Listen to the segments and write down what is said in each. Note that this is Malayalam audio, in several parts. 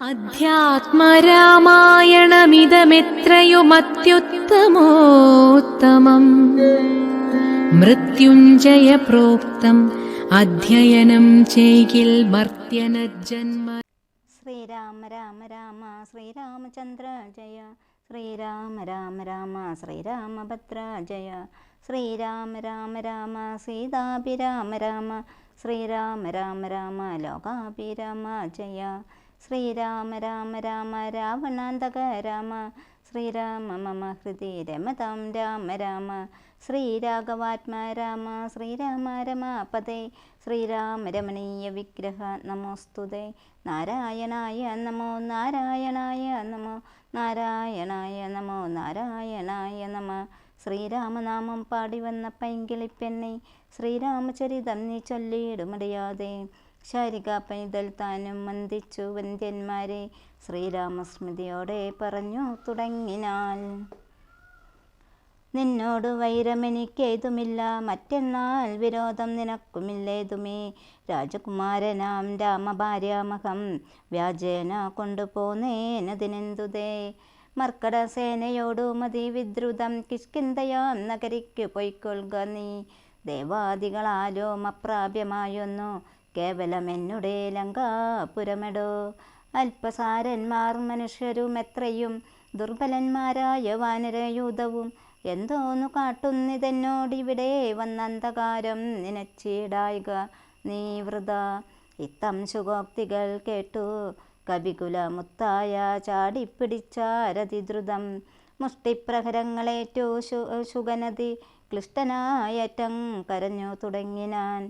അധ്യാത്മരാമായണമിതമെത്രയുമത്യുത്തമോത്തമം. മൃത്യുഞ്ജയ പ്രോക്തം അധ്യയനം ചെയ്കിൽ മർത്യനജന്മ ശ്രീരാമ രാമ രാമ ശ്രീരാമചന്ദ്ര ജയ. ശ്രീരാമ രാമ രാമ ശ്രീരാമഭദ്ര ജയ. ശ്രീരാമ രാമ രാമ സീതാഭിരാമ രാമ. ശ്രീരാമ രാമ രാമ ലോകാഭിരാമ ജയ. ശ്രീരാമ രാമ രാമ രാവണാന്തക രാമ. ശ്രീരാമ മമ ഹൃദി രമതാം രാമ രാമ. ശ്രീരാഘവാത്മ രാമ ശ്രീരാമ രമാപദേ ശ്രീരാമ രമണീയ വിഗ്രഹ നമോസ്തുതേ. നാരായണായ നമോ നാരായണായ നമോ നാരായണായ നമോ നാരായണായ നമ. ശ്രീരാമനാമം പാടി വന്ന പൈങ്കിളിപ്പെന്നെ ശ്രീരാമചരിതം നീ ചൊല്ലിയിടുമറിയാതെ ശാരിക പൈതൽ താനും വന്ദിച്ചു വന്ധ്യന്മാരെ. ശ്രീരാമസ്മൃതിയോടെ പറഞ്ഞു തുടങ്ങിനാൽ നിന്നോട് വൈരമെനിക്കേതുമില്ല. മറ്റെന്നാൽ വിരോധം നിനക്കുമില്ലേതുമേ. രാജകുമാരനാം രാമഭാര്യാമഹം വ്യാജേന കൊണ്ടുപോന്നേനതിനെന്തുതേ മർക്കട സേനയോടു മതി വിദ്രുതം. കിഷ്കിന്തയാം നഗരിക്ക് പൊയ്ക്കൊള്ളുക നീ. ദേവാദികളാലും അപ്രാപ്യമായൊന്നു. കേവലം എന്നുടെ ലങ്കാപുരമെടോ അല്പസാരന്മാർ മനുഷ്യരും എത്രയും ദുർബലന്മാരായ വാനരയൂതവും. എന്തോന്നു കാട്ടുന്നിതെന്നോടിവിടെ വന്നന്ധകാരം നിനച്ചിടായിക നീ വൃത. ഇത്തം ശുഗോക്തികൾ കേട്ടു. കവികുല മുത്തായ ചാടിപ്പിടിച്ചാരതിദ്രുതം മുഷ്ടിപ്രഹരങ്ങളേറ്റു ശു ശുഗനതി ക്ലിഷ്ടനായറ്റം കരഞ്ഞു തുടങ്ങിനാൻ.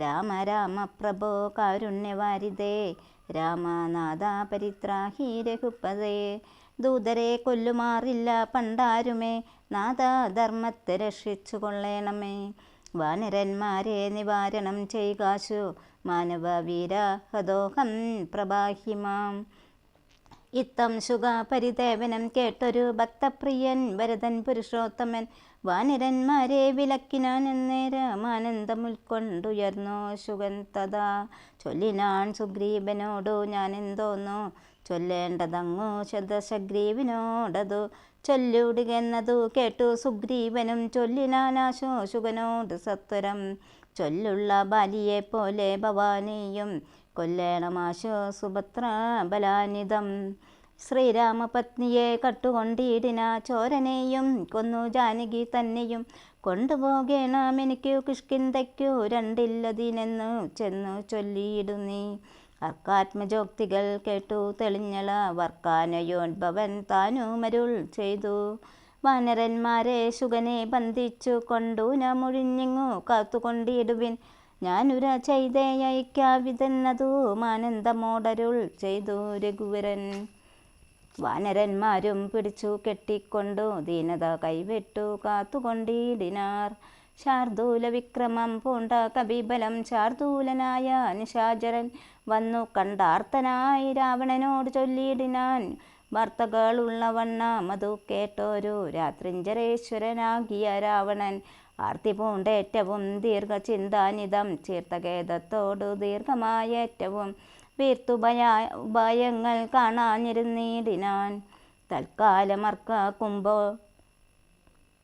രാമ രാമ പ്രഭോ കാരുണ്യവാരിതേ. രാമനാഥ പരിത്രാഹി രഘുപതേ. ദൂതരെ കൊല്ലുമാറില്ല പണ്ടാരുമേ. നാഥ ധർമ്മത്തെ രക്ഷിച്ചു കൊള്ളേണമേ. വാനരന്മാരെ നിവാരണം ചെയ്യുകാശു മാനവ വീര ഹതോഹം പ്രഭാഹിമാം ഇത്തം ശുഗ പരിദേവനം കേട്ടൊരു ഭക്തപ്രിയൻ ഭരതൻ പുരുഷോത്തമൻ വാനരന്മാരെ വിലക്കിനാൻ എന്നേരമാനന്ദം ഉൾക്കൊണ്ടുയർന്നു. ശുഗൻ തഥാ ചൊല്ലിനാൻ സുഗ്രീവനോടു ഞാൻ എന്തോന്നു ചൊല്ലേണ്ടതങ്ങു ശതശഗ്രീവിനോടതു ചൊല്ലുടുകെന്നതു കേട്ടു സുഗ്രീവനും ചൊല്ലിനാനാശോ ശുഗനോട് സത്വരം. ചൊല്ലുള്ള ബാലിയെ പോലെ ഭവാനിയും കൊല്ലേണമാശോ സുഭദ്ര ബലാനിതം ശ്രീരാമപത്നിയെ കട്ടുകൊണ്ടിടിന ചോരനെയും കൊന്നു ജാനകി തന്നെയും. കൊണ്ടുപോകേണം എനിക്ക് കിഷ്കിന്തയ്ക്കു രണ്ടില്ലതിനെന്നു ചെന്നു ചൊല്ലിയിടുന്നീ അർക്കാത്മജോക്തികൾ കേട്ടു തെളിഞ്ഞള വർക്കാനയോദ്ഭവൻ താനുമരുൾ ചെയ്തു. വാനരന്മാരെ ശുഗനെ ബന്ധിച്ചു കൊണ്ടു ഞാൻ മുഴിഞ്ഞിങ്ങു കാത്തുകൊണ്ടിടുവിൻ. ഞാനുര ചെയ്തയക്കാവിതെന്നതു മാനന്ദമോടരുൾ ചെയ്തു രഘുവരൻ. വാനരന്മാരും പിടിച്ചു കെട്ടിക്കൊണ്ടു ദീനത കൈവിട്ടു കാത്തുകൊണ്ടിടിനാർ. ശാർദൂല വിക്രമം പൂണ്ട കവിബലം ശാർദൂലനായ നിശാചരൻ വന്നു കണ്ടാർത്തനായി രാവണനോട് ചൊല്ലിയിടിനാൻ വാർത്തകളുള്ള വണ്ണ മധു കേട്ടോരു രാത്രിഞ്ചരേശ്വരനാകിയ രാവണൻ. ആർത്തി പൂണ്ടേറ്റവും ദീർഘചിന്താനിതം ചീർത്തഖേദത്തോടു ദീർഘമായ ഏറ്റവും വീർത്തു ഭയ ഭയങ്ങൾ കാണാനിരുന്നിടിനാൻ. തൽക്കാലമർക്ക കുംഭോ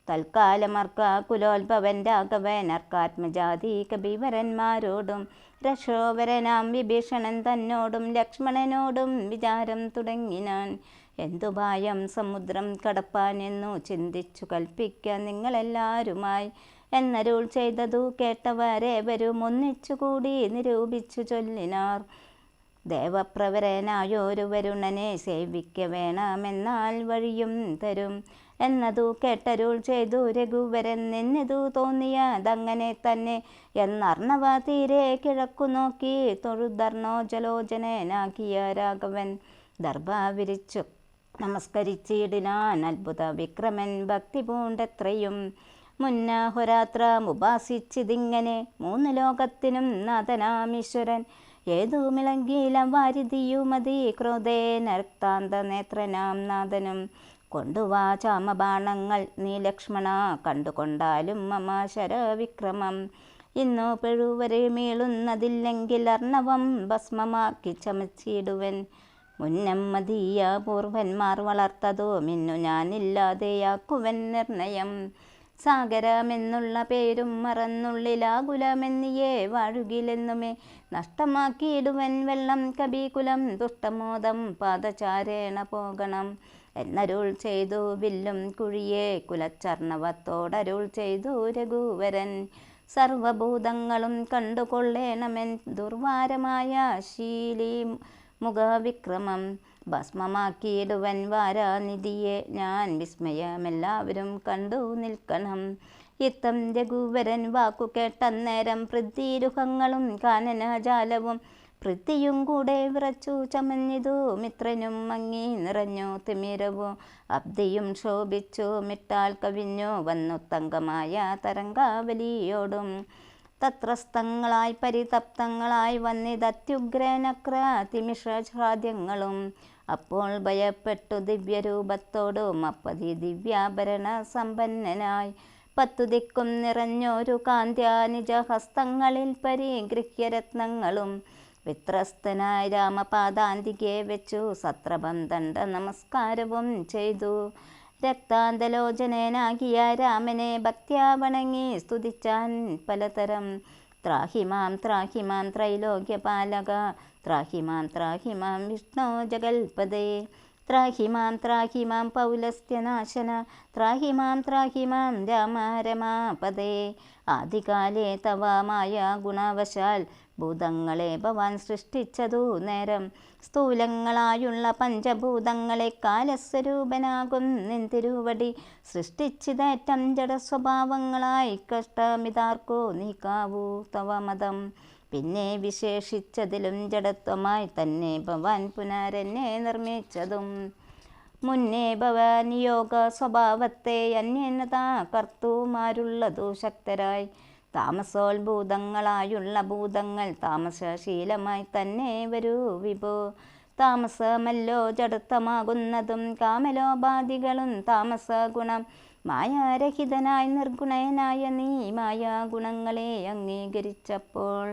തൽക്കാലമർക്ക കുലോത്ഭവൻ രാഘവൻ അർക്കാത്മജാതി കബീവരന്മാരോടും രക്ഷോവരനാം വിഭീഷണൻ തന്നോടും ലക്ഷ്മണനോടും വിചാരം തുടങ്ങിനാൻ. എന്തു ഭയം സമുദ്രം കടപ്പാനെന്നു ചിന്തിച്ചു കൽപ്പിക്ക നിങ്ങളെല്ലാരുമായി. എന്നരുൾ ചെയ്തതു കേട്ടവരേവരും ഒന്നിച്ചുകൂടി നിരൂപിച്ചു ചൊല്ലിനാർ. ദേവപ്രവരനായോരു വരുണനെ സേവിക്ക വേണമെന്നാൽ വഴിയും തരും. എന്നതു കേട്ടരുൾ ചെയ്തു രഘുവരൻ. നിന്നിതു തോന്നിയതങ്ങനെ തന്നെ എന്നർണവ തീരെ കിഴക്കു നോക്കി തൊഴുതർണോ ജലോചനനാക്കിയ രാഘവൻ. ദർഭ വിരിച്ചു. നമസ്കരിച്ചിടിനാൻ അത്ഭുത വിക്രമൻ. ഭക്തി പൂണ്ടെത്രയും മുന്നഹുരാത്ര ഉപാസിച്ചിതിങ്ങനെ മൂന്ന് ലോകത്തിനും നാഥനാമീശ്വരൻ. ഏതു മിളങ്കിയിലം വാരിതിയുമതി ക്രോധേ നർത്താന്ത നേത്രനാം നാഥനും. കൊണ്ടുവാ ചാമബാണങ്ങൾ. നീ ലക്ഷ്മണ കണ്ടുകൊണ്ടാലും മമ ശരവിക്രമം. ഇന്നു പെഴുവരെ മീളുന്നതില്ലെങ്കിൽ അർണവം ഭസ്മമാക്കി ചമച്ചിടുവൻ. മുന്നം മതിയ പൂർവന്മാർ വളർത്തതോ മിന്നു ഞാനില്ലാതെയാക്കുവൻ നിർണയം. സാഗരമെന്നുള്ള പേരും മറന്നുള്ളിലാകുലമെന്നിയേ വാഴുകിലെന്നുമേ. നഷ്ടമാക്കിയിടുവൻ വെള്ളം കബീകുലം ദുഷ്ടമോദം പാദചാരേണ പോകണം. എന്നരുൾ ചെയ്തു വില്ലും കുഴിയെ കുലച്ചർണവത്തോടരുൾ ചെയ്തു രഘുവരൻ. സർവഭൂതങ്ങളും കണ്ടുകൊള്ളേണമെൻ ദുർവാരമായ ശീലി മുഖവിക്രമം. ഭസ്മമാക്കിയിടുവൻ വാരാനിധിയെ ഞാൻ വിസ്മയമെല്ലാവരും കണ്ടു നിൽക്കണം. ഇത്തം രഘുവരൻ വാക്കു കേട്ടന്നേരം പൃഥ്വീരുഹങ്ങളും കാനനജാലവും പൃഥ്വിയും കൂടെ വിറച്ചു ചമഞ്ഞിതു. മിത്രനും മങ്ങി നിറഞ്ഞു തിമിരവു. അബ്ദിയും ശോഭിച്ചു മിട്ടാൽ കവിഞ്ഞു. വന്നു തങ്കമായ തരംഗാവലിയോടും. തത്രസ്തങ്ങളായി പരിതപ്തങ്ങളായി വന്നിതത്യുഗ്രനക്ര തിമിഷാദ്യങ്ങളും അപ്പോൾ ഭയപ്പെട്ടു ദിവ്യരൂപത്തോടും. അപ്പതി ദിവ്യാഭരണ സമ്പന്നനായി പത്തു ദിക്കും നിറഞ്ഞൊരു ഹസ്തങ്ങളിൽ പരി പരിഗൃഹ്യരത്നങ്ങളും വിത്രസ്തനായ രാമപാദാന്തികെ വെച്ചു. സത്രഭം ദണ്ഡ നമസ്കാരവും ചെയ്തു. രക്താന്തലോചനനാകിയ രാമനെ ഭക്ത്യാ വണങ്ങി സ്തുതിച്ചാൻ പലതരം. ത്രാഹിമാം ത്രാഹിമാം ത്രൈലോക്യപാലക. ത്രാഹിമാം ത്രാഹിമാം വിഷ്ണു ജഗൽപദേ ത്രാഹിമാം ത്രാഹിമാം പൗലസ്ത്യനാശന. ത്രാഹിമാം ത്രാഹിമാം രാമ രമാപദേ ആദികാലേ തവ മായ ഗുണവശാൽ ഭൂതങ്ങളെ ഭവാൻ സൃഷ്ടിച്ചതു നേരം. സ്ഥൂലങ്ങളായുള്ള പഞ്ചഭൂതങ്ങളെ കാലസ്വരൂപനാകും നിന്തിരുവടി സൃഷ്ടിച്ചിതേറ്റം ജഡസ്വഭാവങ്ങളായി കഷ്ടമിതാർക്കോ നീക്കാവൂ തവ മതം. പിന്നെ വിശേഷിച്ചതിലും ജഡത്വമായി തന്നെ ഭവാൻ പുനരന്നെ നിർമ്മിച്ചതും. മുന്നേ ഭവാൻ യോഗ സ്വഭാവത്തെ അന്യനത കർത്തുമാരുള്ളതു ശക്തരായി. താമസോത്ഭൂതങ്ങളായുള്ള ഭൂതങ്ങൾ താമസശീലമായി തന്നെ വരൂ വിഭോ. താമസമല്ലോ ജഡത്വമാകുന്നതും കാമലോപാധികളും താമസ ഗുണം മായാരഹിതനായ നിർഗുണയനായ നീ മായാ ഗുണങ്ങളെ അംഗീകരിച്ചപ്പോൾ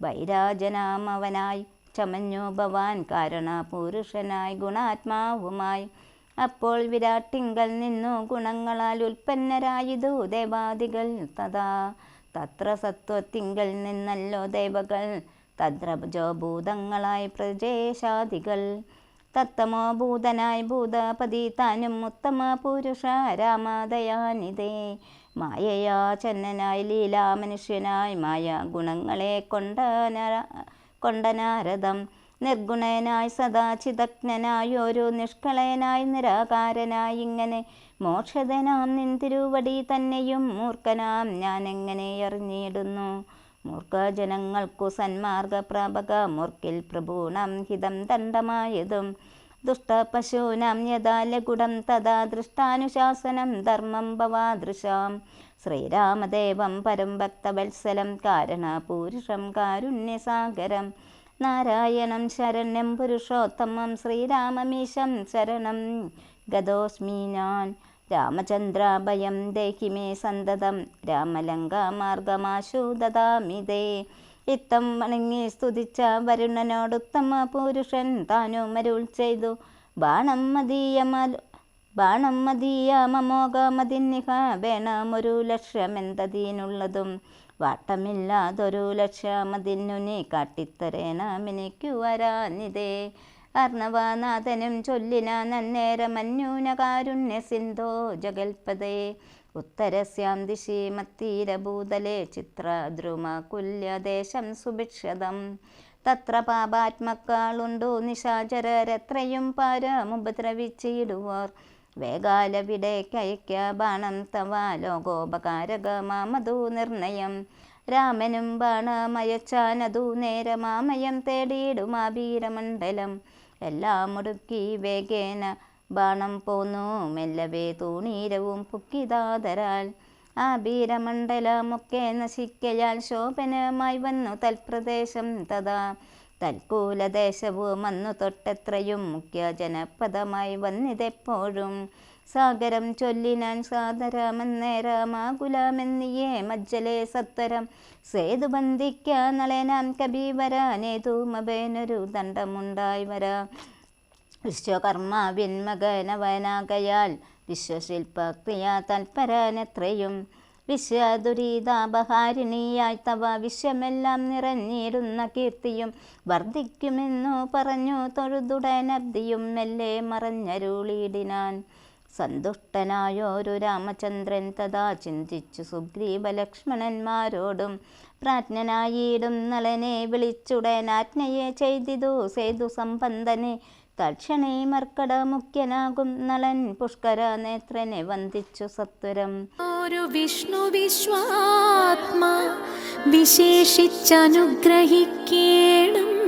വൈരാജനാമവനായി ചമഞ്ഞു ഭവാൻ കാരണ പുരുഷനായി ഗുണാത്മാവുമായി. അപ്പോൾ വിരാട്ടിങ്കൽ നിന്നു ഗുണങ്ങളാൽ ഉൽപ്പന്നരായതു ദേവാദികൾ തഥാ തത്ര സത്വത്തിങ്കൽ നിന്നല്ലോ ദേവകൾ. തദ്രജോ ഭൂതങ്ങളായി പ്രജേശാദികൾ തത്തമോ ഭൂതനായി ഭൂതപതി. താനും ഉത്തമ പുരുഷ രാമദയാനിതേ. മായയാ ചന്നനായി ലീലാ മനുഷ്യനായി മായ ഗുണങ്ങളെ കൊണ്ട കൊണ്ടനാരദം നിർഗുണനായി സദാ ചിതജ്ഞനായി ഒരു നിഷ്കളയനായി നിരാകാരനായി ഇങ്ങനെ മോക്ഷതനാം നിന്തിരുവടി തന്നെയും മൂർഖനാം ഞാൻ എങ്ങനെ അറിഞ്ഞിടുന്നു? മൂർഖജനങ്ങൾക്കു സന്മാർഗപ്രാപക മൂർക്കിൽ പ്രഭൂണം ഹിതം ദണ്ഡമായതും ദുഷ്ടപശൂനാം യഥാ ലഘുടം തഥാ ദൃഷ്ടാനുശാസനം ധർമ്മം ഭവാദൃശാം. ശ്രീരാമദേവം പരം ഭക്തവത്സലം കാരണപൂരുഷം കാരുണ്യസാഗരം നാരായണം ശരണ്യം പുരുഷോത്തമം ശ്രീരാമമീശം ശരണം. ഗതോസ്മി ഞാൻ രാമചന്ദ്രാഭയം ദേഹി മേ സന്തതം. രാമലങ്കാമാർഗമാശു ദദാമിതേ ഇത്തം വണങ്ങി സ്തുതിച്ച വരുണനോടുത്തമ പുരുഷൻ താനും ചെയ്തു. ബാണം മതീയമലു ബാണം മതീയ മമോകമതിന്നിഹ വേണമൊരു ലക്ഷ്യമെന്തതിനുള്ളതും. വാട്ടമില്ലാതൊരു ലക്ഷ്യമതിന്നു നീ കാട്ടിത്തരേണമെനിക്കു വരാനിതേ. അർണവനാഥനും ചൊല്ലിന നന്നേരമന്യൂനകാരുണ്യ സിന്ധോ ജഗൽപദേ ഉത്തരസ്യാം ദിശി മത്തീരഭൂതലേ ചിത്രദ്രുമകുല്യദേശം സുഭിക്ഷതം. തത്ര പാപാത്മക്കാളുണ്ടു നിശാചരരെത്രയും പാരമുപദ്രവിച്ചിടുവർ. വേഗാലവിടെ ബാണം തവാ ലോകോപകാരക മാമതു നിർണയം. രാമനും ബാണമയച്ചാനതു നേരമാമയം തേടിയിടുമാ വീരമണ്ഡലം. എല്ലാം മുടുക്കി വേഗേന ബാണം പോന്നു. മെല്ലവേ തൂണീരവും പുക്കിതാതരാൽ. ആ ഭീരമണ്ഡലമൊക്കെ നശിക്കയാൽ ശോഭനമായി വന്നു തൽപ്രദേശം തഥാ. തൽക്കൂലദേശവും വന്നു തൊട്ടെത്രയും മുഖ്യ ജനപദമായി വന്നിതെപ്പോഴും. സാഗരം ചൊല്ലിനാൻ സാദരമെന്നേരമാകുലമെന്നിയേ മജ്ജലേ സത്വരം. സേതുബന്ധിക്ക നളനാം കബീവരാനേതു മബേനൊരു ദണ്ഡമുണ്ടായി വരാ. വിശ്വകർമാവിന്മകനവനാകയാൽ വിശ്വശില്പക്രിയ തൽപരനെത്രയും വിശ്വദുരിതാപഹാരിണിയായി തവ വിശ്വമെല്ലാം നിറഞ്ഞിരുന്ന കീർത്തിയും വർദ്ധിക്കുമെന്നു പറഞ്ഞു തൊഴുതുടനബ്ദിയും മെല്ലെ മറഞ്ഞരുളിയിടിനാൻ. സന്തുഷ്ടനായോരു രാമചന്ദ്രൻ തഥാ ചിന്തിച്ചു സുഗ്രീവ ലക്ഷ്മണന്മാരോടും പ്രാജ്ഞനായിടും നളനെ വിളിച്ചുടൻ ആജ്ഞയെ ചെയ്തിതു സേതു സമ്പന്തനെ തക്ഷണേ മർക്കട മുഖ്യനാകും നളൻ. പുഷ്കര നേത്രനെ വന്ദിച്ചു സത്വരം. ഒരു വിഷ്ണു വിശ്വാത്മാ വിശേഷിച്ചനുഗ്രഹിക്കേണം.